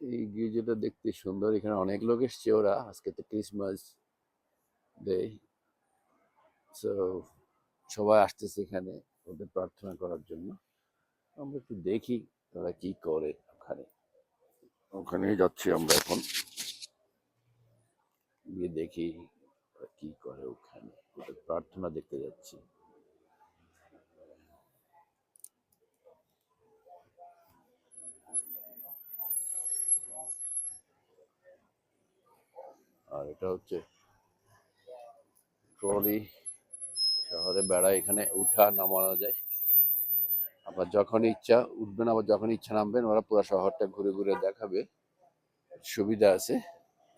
এই গির্জাটা দেখতে সুন্দর। এখানে অনেক লোক এসছে ওরা। আজকে তো ক্রিসমাস ডে সো সবাই আসতেছে এখানে ওদের প্রার্থনা করার জন্য। আমরা একটু দেখি তারা কি করে ওখানে। ওখানে যাচ্ছি আমরা এখন। গিয়ে দেখি কি করে ওখানে। প্রার্থনা দেখতে যাচ্ছি। আর এটা হচ্ছে ট্রলি। শহরে বেড়া এখানে উঠা নামানো যায়। আবার যখন ইচ্ছা উঠবেন, আবার যখন ইচ্ছা নামবেন, ওরা পুরো শহরটা ঘুরে ঘুরে দেখাবে। সুবিধা আছে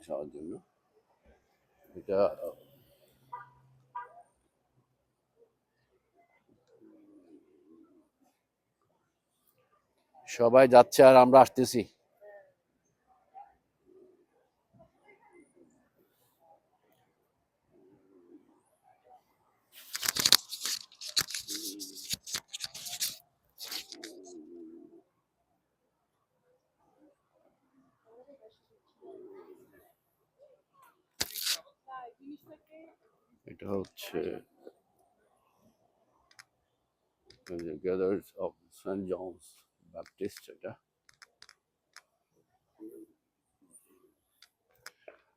সবার জন্য। এটা সবাই যাচ্ছে আর আমরা আসতেছি এটা হচ্ছে gathers of saint John's Baptist এটা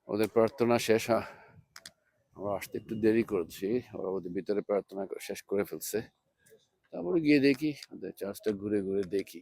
ওদের প্রার্থনা শেষ, হয়। আমরা আসতে একটু দেরি করছি। ওরা ওদের ভিতরে প্রার্থনা শেষ করে ফেলছে। তারপরে গিয়ে দেখি ওদের চার্চটা ঘুরে ঘুরে দেখি।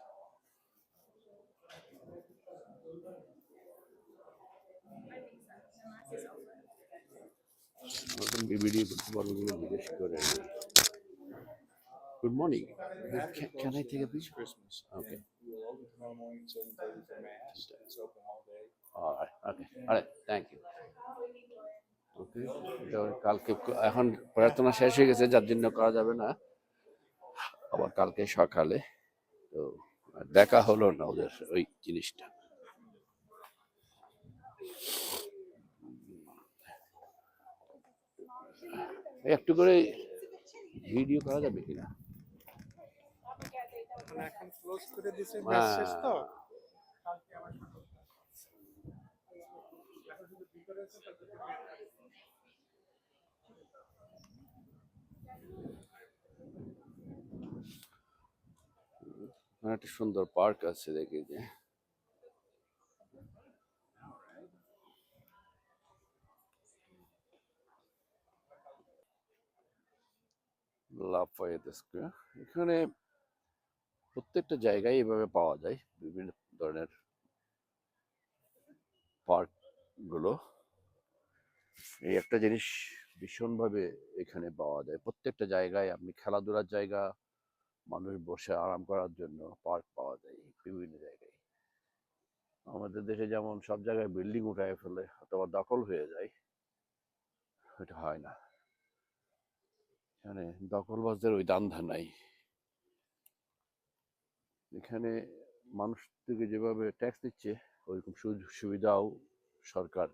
নতুন বিবিডি প্রতিবারগুলো জিজ্ঞেস করে। Good morning can I take a thank you okay কালকে এখন প্রার্থনা শেষ হয়ে গেছে যার জন্য করা যাবে না। আবার কালকে সকালে তো দেখা হলো না ওদের ওই জিনিসটা। একটু করে ভিডিও করা যাবে কিনা? তো? ওখানে একটা সুন্দর পার্ক আছে দেখি যে। লাফায়েত স্কোয়ার এখানে প্রত্যেকটা জায়গায় এভাবে পাওয়া যায়, বিভিন্ন ধরনের পার্কগুলো এই একটা জিনিস ভীষণভাবে এখানে পাওয়া যায়। প্রত্যেকটা জায়গায় আপনি খেলাধুলার জায়গা, মানুষ বসে আরাম করার জন্য পার্ক পাওয়া যায় বিভিন্ন জায়গায়। আমাদের দেশে যেমন সব জায়গায় বিল্ডিং উঠায় ফেলে, অথবা দখল হয়ে যায় এটা হয় না। এখানে দখলবাজদের ওই দান্ধা নাই। এখানে মানুষ থেকে যেভাবে ট্যাক্স দিচ্ছে ওইরকম সুযোগ সুবিধাও সরকার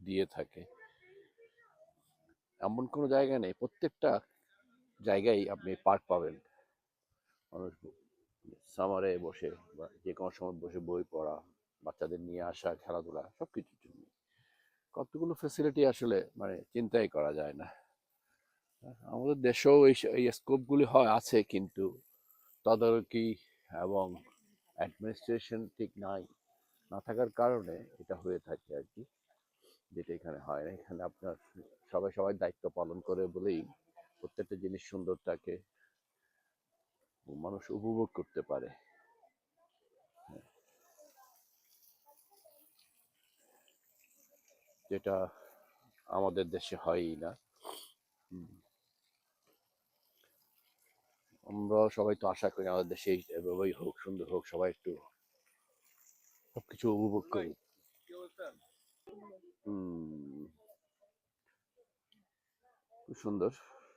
দিয়ে থাকে। এমন কোনো জায়গা নেই, প্রত্যেকটা জায়গায় আপনি পার্ক পাবেন। মানুষ সামারে বসে বা যে কোনো সময় বসে বই পড়া, বাচ্চাদের নিয়ে আসা, খেলাধুলা সব কিছুর জন্য। কতগুলো ফেসিলিটি আসলে মানে চিন্তাই করা যায় না। আমাদের দেশেও এই স্কোপগুলি হয়, আছে কিন্তু তদারকি এবং অ্যাডমিনিস্ট্রেশন ঠিক নাই, না থাকার কারণে এটা হয়ে থাকে আর কি, যেটা এখানে হয় না এখানে আপনার সবাই সবাই দায়িত্ব পালন করে বলেই প্রত্যেকটা জিনিস সুন্দরটাকে মানুষ উপভোগ করতে পারে। যেটা আমাদের দেশে হয়ই না। আমরা সবাই তো আশা করি আমাদের দেশে এভাবেই হোক সুন্দর হোক সবাই একটু সবকিছু উপভোগ করি। হুম খুব সুন্দর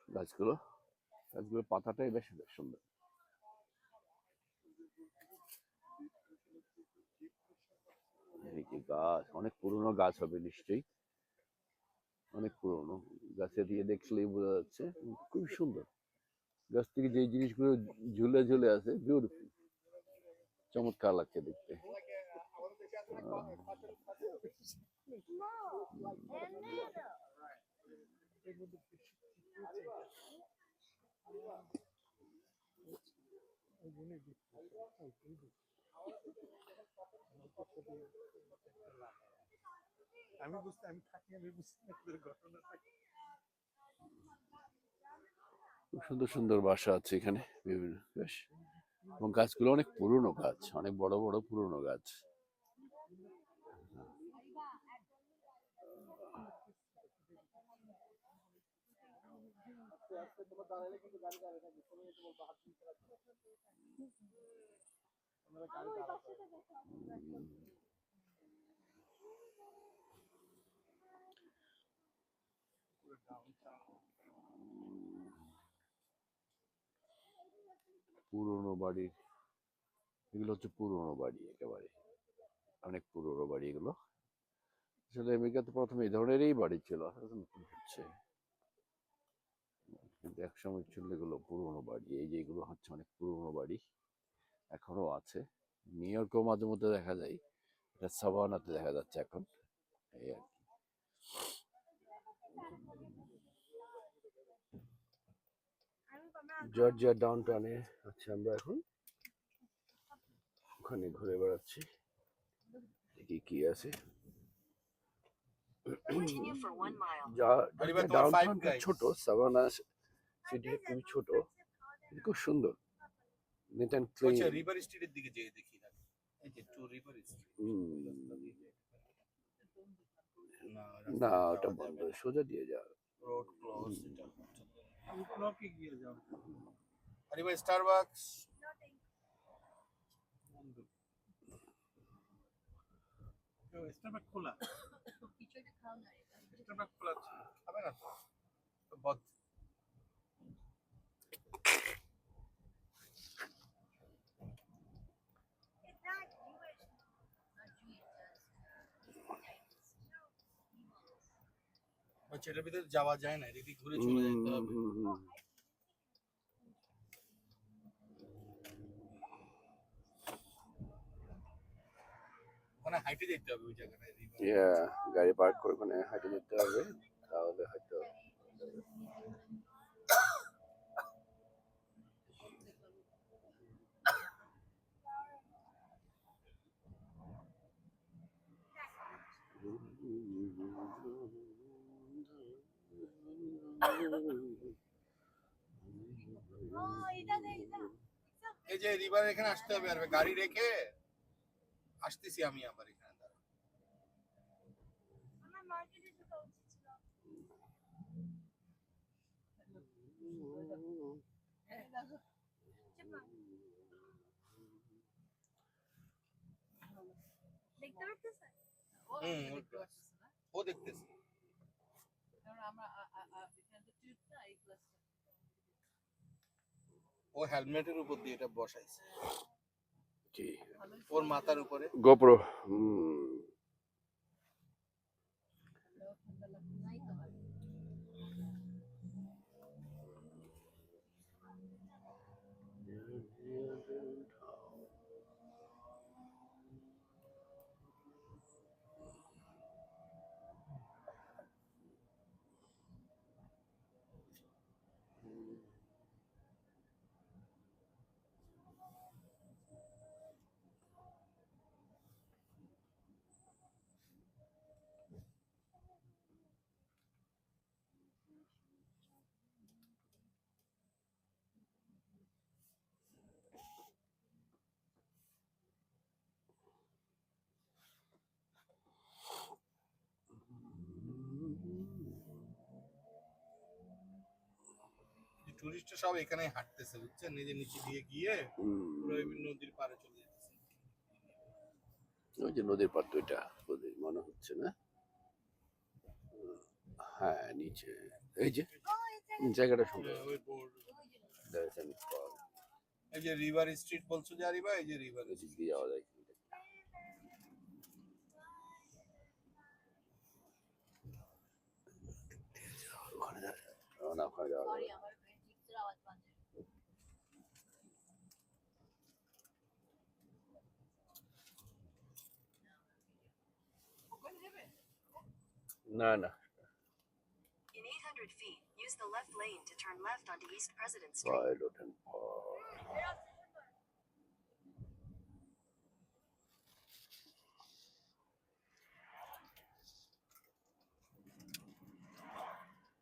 গাছগুলো। গাছগুলোর পাতাটাই বেশ বেশ সুন্দর। গাছ অনেক পুরনো গাছ হবে নিশ্চয়ই। অনেক পুরনো। গাছে দিয়ে দেখলেই বোঝা যাচ্ছে খুব সুন্দর। গাছ থেকে যে জিনিসগুলো ঝুলে ঝুলে আছে বিউটিফুল চমৎকার লাগছে দেখতে আমি বুঝতে, আমি থাকি, আমি বুঝতে না তোদের ঘটনাটা কি। খুব সুন্দর সুন্দর বাসা আছে এখানে বিভিন্ন। বেশ। এবং গাছগুলো অনেক পুরনো গাছ, অনেক বড় বড় পুরনো গাছ। পুরনো বাড়ির, এগুলো হচ্ছে পুরনো বাড়ি একেবারে। অনেক পুরনো বাড়ি এগুলো। আসলে আমেরিকাতে প্রথমে এই ধরনেরই বাড়ি ছিল হচ্ছে। কিন্তু একসময় ছিল এগুলো পুরনো বাড়ি, এই যে এগুলো হচ্ছে অনেক পুরনো বাড়ি, এখনও আছে। নিউ ইয়র্কেও মাঝে মধ্যে দেখা যায়, এটা সাভানাতে দেখা যাচ্ছে এখন, এই আর কি। জর্জিয়া ডাউন টাউনে আছি আমরা এখন ওখানে ঘুরে বেড়াচ্ছি। দেখি কি আছে। ছোট সাভানা সিটি খুবই ছোট খুব সুন্দর। নিট অ্যান্ড ক্লিন রিভার স্ট্রিটের দিকে যেয়ে দেখি না। এই যে টু রিভার স্ট্রিট না ওটা বন্ধ সোজা দিয়ে যা রোড ক্লোজ এটা ব্লকে গিয়ে যাও। আরে ভাই স্টারবাকস স্টারবাক খোলা। স্টারবাক খোলা। খাবে না তো তো বলছে এটার ভিতরে যাওয়া যায় না এদিকে ঘুরে চলে যেতে হবে। ওখানে হাইটে যেতে হবে ওই। Yeah, গাড়ি পার্ক করে মানে হাইটে যেতে হবে তাহলে হয়তো এই যে রিভার এখানে আসতে হবে আর গাড়ি রেখে আসতেছি আমি আবার এখানে দাঁড়া। দেখতে পারতেছেন? হুম, ওই ও দেখতেছি। ও হেলমেটের উপর দিয়ে এটা বসাইছে। কি ওর মাথার উপরে। গোপ্রো টুরিস্ট সব এখানে হাঁটতেছে বুঝছেন? নিজে নিচে দিয়ে গিয়ে পুরো নদীর পাড়ে চলে ওই যে নদীর পার তো এটা মনে হচ্ছে না? হ্যাঁ নিচে। এই যে জায়গাটা সুন্দর. এই যে রিভার স্ট্রিট বলছো যে আরিবা এই যে রিভার এদিক দিয়ে যাওয়া যায় ওখানে যাওয়া- না ওখানে যাওয়া না। না না In 800 feet, use the left lane to turn left onto East President Street. Pilot and Park.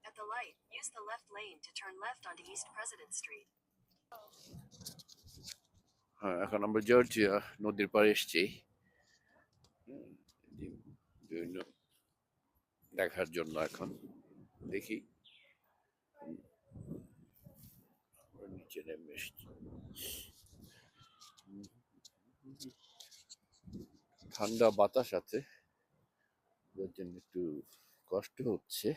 At the light, use the left lane to turn left onto East President Street. হ্যাঁ এখন আমরা জর্জিয়া নদীর পাড়ে এসছি হুম, যে বিভিন্ন দেখার জন্য এখন। দেখি। নিচে নেমে ঠান্ডা বাতাস আছে। যার জন্য একটু কষ্ট হচ্ছে।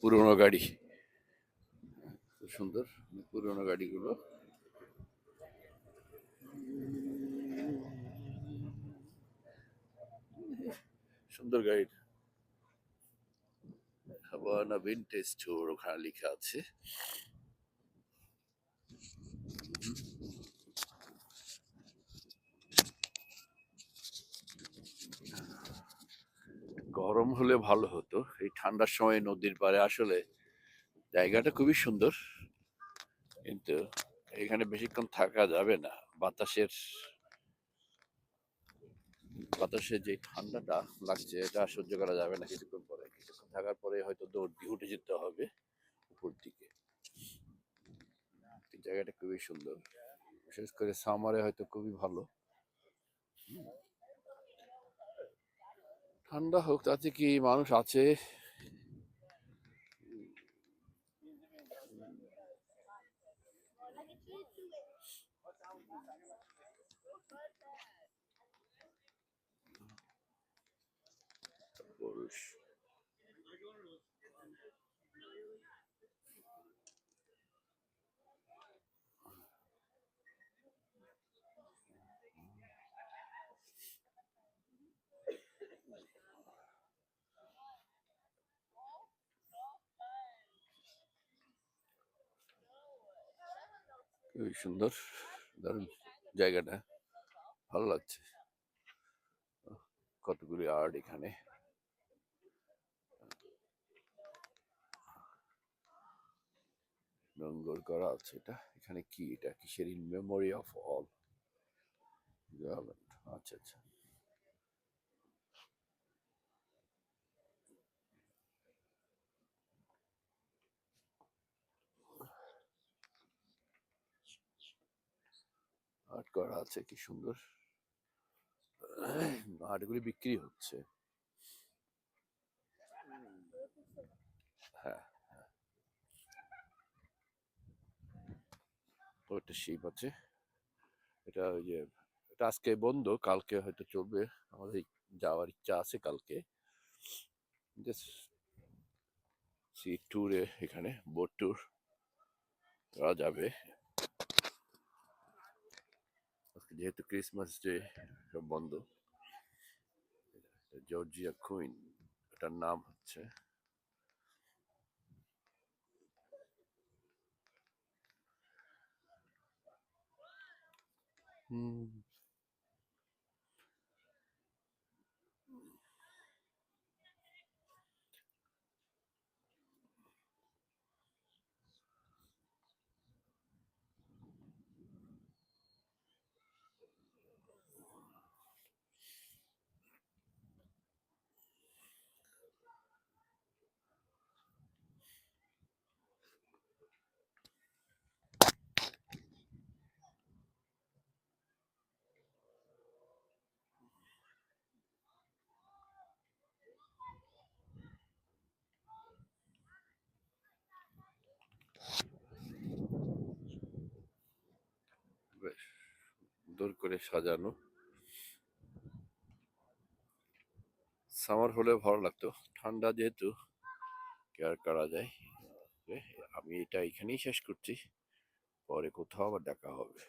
পুরোনো গাড়ি। খুব সুন্দর পুরোনো গাড়িগুলো। সুন্দর গাড়ি হাবানা ভিনটেজ ওখানে লেখা আছে। গরম হলে ভালো হতো। এই ঠান্ডার সময় নদীর পাড়ে আসলে জায়গাটা খুবই সুন্দর। কিন্তু এখানে বেশিক্ষণ থাকা যাবে না। বাতাসের বাতাসের যে ঠান্ডাটা লাগছে, এটা সহ্য করা যাবে না কিছুক্ষণ পরে। কিছুক্ষণ থাকার পরে হয়তো দৌড় দিয়ে উঠে যেতে হবে উপর দিকে। জায়গাটা খুবই সুন্দর। বিশেষ করে সামারে হয়তো খুবই ভালো। ঠান্ডা হোক তাতে কি মানুষ আছে? খুবই সুন্দর দারুণ জায়গাটা। ভালো লাগছে। কতগুলি আর্ট এখানে। নোংর করা আছে এটা। এখানে কি? এটা কিসের? ইন মেমোরি অফ অল আচ্ছা আচ্ছা। আর্ট করা আছে, কি সুন্দর। আর্টগুলি বিক্রি হচ্ছে। হ্যাঁ হ্যাঁ। একটা শিপ আছে। এটা ওই যে, এটা আজকে বন্ধ, কালকে হয়তো চলবে। আমাদের যাওয়ার ইচ্ছা আছে কালকে। সি ট্যুরে এখানে বোট ট্যুর করা যাবে। যেহেতু ক্রিসমাস ডে সব বন্ধ জর্জিয়া কুইন এটার নাম হচ্ছে। হুম। সুন্দর করে সাজানো। সামার হলে ভালো লাগতো। ঠান্ডা যেহেতু কেয়ার করা যায়? আমি এটা এখানেই শেষ করছি। পরে কোথাও আবার দেখা হবে।